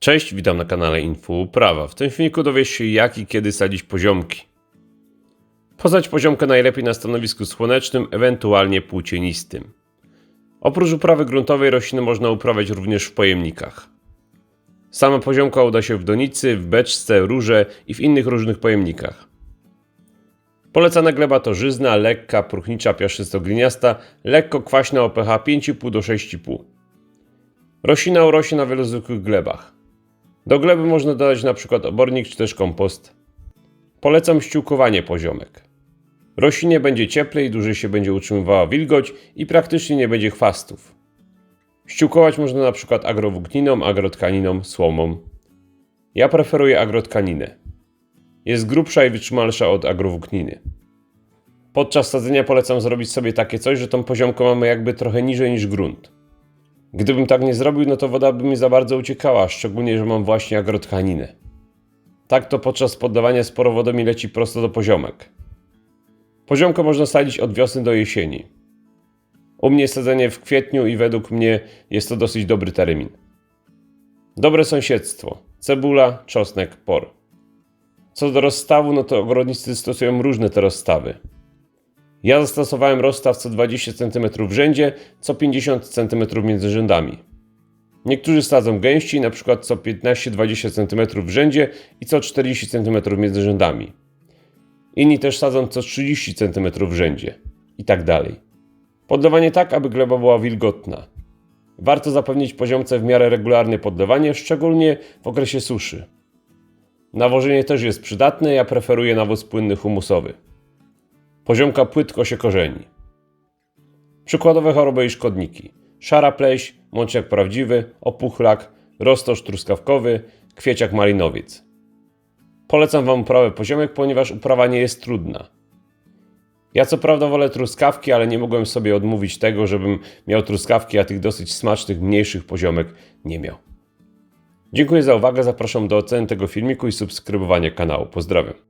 Cześć, witam na kanale Info Uprawa. W tym filmiku dowiesz się jak i kiedy sadzić poziomki. Posadź poziomkę najlepiej na stanowisku słonecznym, ewentualnie płócienistym. Oprócz uprawy gruntowej rośliny można uprawiać również w pojemnikach. Sama poziomka uda się w donicy, w beczce, rurze i w innych różnych pojemnikach. Polecana gleba to żyzna, lekka, próchnicza, piaszczysto-gliniasta, lekko kwaśna o pH 5,5 do 6,5. Roślina urośnie na wielu zwykłych glebach. Do gleby można dodać np. obornik czy też kompost. Polecam ściółkowanie poziomek. Roślinie będzie cieplej, dłużej się będzie utrzymywała wilgoć i praktycznie nie będzie chwastów. Ściółkować można np. agrowłókniną, agrotkaniną, słomą. Ja preferuję agrotkaninę. Jest grubsza i wytrzymalsza od agrowłókniny. Podczas sadzenia polecam zrobić sobie takie coś, że tą poziomkę mamy jakby trochę niżej niż grunt. Gdybym tak nie zrobił, no to woda by mi za bardzo uciekała, szczególnie, że mam właśnie agrotkaninę. Tak to podczas poddawania sporo wody mi leci prosto do poziomek. Poziomkę można sadzić od wiosny do jesieni. U mnie sadzenie w kwietniu i według mnie jest to dosyć dobry termin. Dobre sąsiedztwo. Cebula, czosnek, por. Co do rozstawu, no to ogrodnicy stosują różne te rozstawy. Ja zastosowałem rozstaw co 20 cm w rzędzie, co 50 cm między rzędami. Niektórzy sadzą gęściej, np. co 15-20 cm w rzędzie i co 40 cm między rzędami. Inni też sadzą co 30 cm w rzędzie i tak dalej. Podlewanie tak, aby gleba była wilgotna. Warto zapewnić poziomce w miarę regularne podlewanie, szczególnie w okresie suszy. Nawożenie też jest przydatne, ja preferuję nawóz płynny humusowy. Poziomka płytko się korzeni. Przykładowe choroby i szkodniki. Szara pleś, mączek prawdziwy, opuchlak, roztosz truskawkowy, kwieciak malinowiec. Polecam Wam uprawę poziomek, ponieważ uprawa nie jest trudna. Ja co prawda wolę truskawki, ale nie mogłem sobie odmówić tego, żebym miał truskawki, a tych dosyć smacznych, mniejszych poziomek nie miał. Dziękuję za uwagę, zapraszam do oceny tego filmiku i subskrybowania kanału. Pozdrawiam.